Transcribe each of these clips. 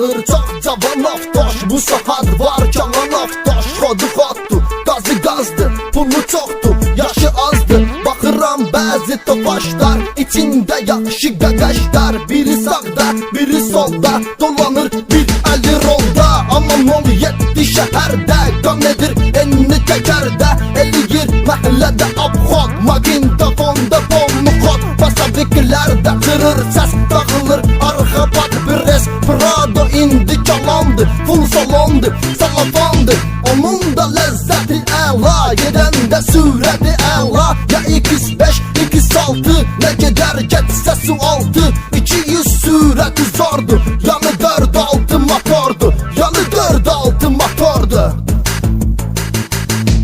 Alır çaqcavan aftaş Bu səfər var Kənan aftaş Xodu xoddur, qazı qazdır Pulu çoxdur, yaşı azdır Baxıram bəzi topaşlar içində yaxşı qaqaşlar Biri sağda, biri solda Dolanır bir əli rolda Aman ol yetdi şəhərdə Qan nedir enini təkərdə Eliyir məhəllədə abxod Magin da fonda bomlu xod Basaviklərdə qırır səs dağın çalandı Full salondu, salafandı. Onun da ləzzəti əla Gedəndə sürəti əla Ya X5, X6 Nə gedər getsə su altı. 200 sürəti zordu Yanı 4-6 motordu Yanı 4-6 motordu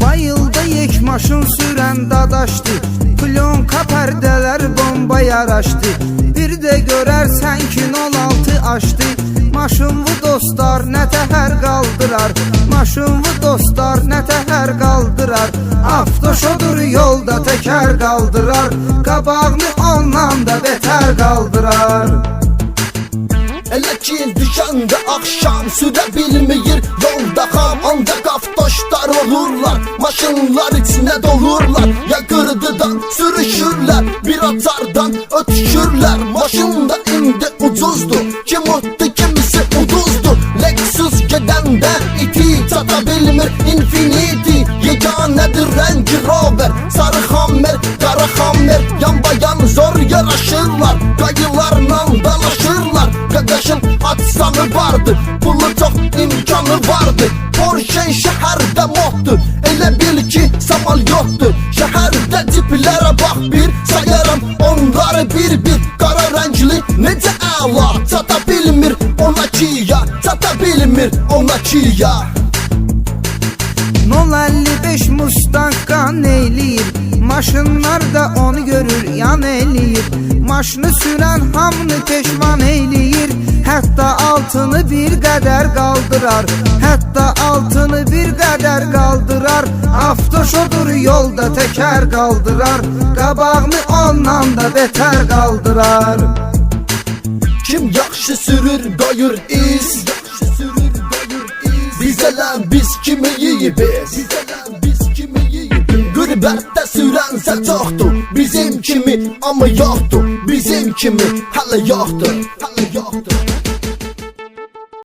Bayıldı yek maşın sürən dadaşdı Plyonka pərdələr bomba yaraşdı Bir də görərsən ki 06 açdı Maşınlı dostlar nə təhər qaldırar Maşınlı dostlar nə təhər qaldırar Avtoşodur yolda təkər qaldırar Qabağını ondan da betər qaldırar ki düşəndə axşam sürə bilmir Yolda xam ancaq avtoşlar olurlar. Maşınlar içinə dolurlar. Ya qırdıdan sürüşürlər Bir atardan ötüşürlər Maşın da indi ucuzdur Kim utdu bilmir Infinity. Yeganədir Range Rover. Sarı xammer, qara xammer Yan bayan zor yaraşırlar. Qayılarla dalaşırlar. Qaqaşın atsanı vardı. Pulu çox imkanı vardı. Porsche şəhərdə moddur Elə bil ki samal yoxdur Şəhərdə ciplərə bax bir Sayaram onları bir-bir Qara rəngli necə əla Çata bilmir. Ona kiya Çata bilmir. Ona kiya 055 Mustang'a neyliyir Maşınlar da onu görür yan eləyir Maşını sürən hamını peşman eləyir Hətta altını bir qədər qaldırar Hətta altını bir qədər qaldırar Avtoşodur yolda təkər qaldırar Qabağını ondan da betər qaldırar Kim yaxşı sürür qoyur iz Bizələr biz kimi yeyibiz biz kimi yeyibiz Qürbətdə sürənsə çoxdur Bizim kimi amma yoxdur Bizim kimi hələ yoxdur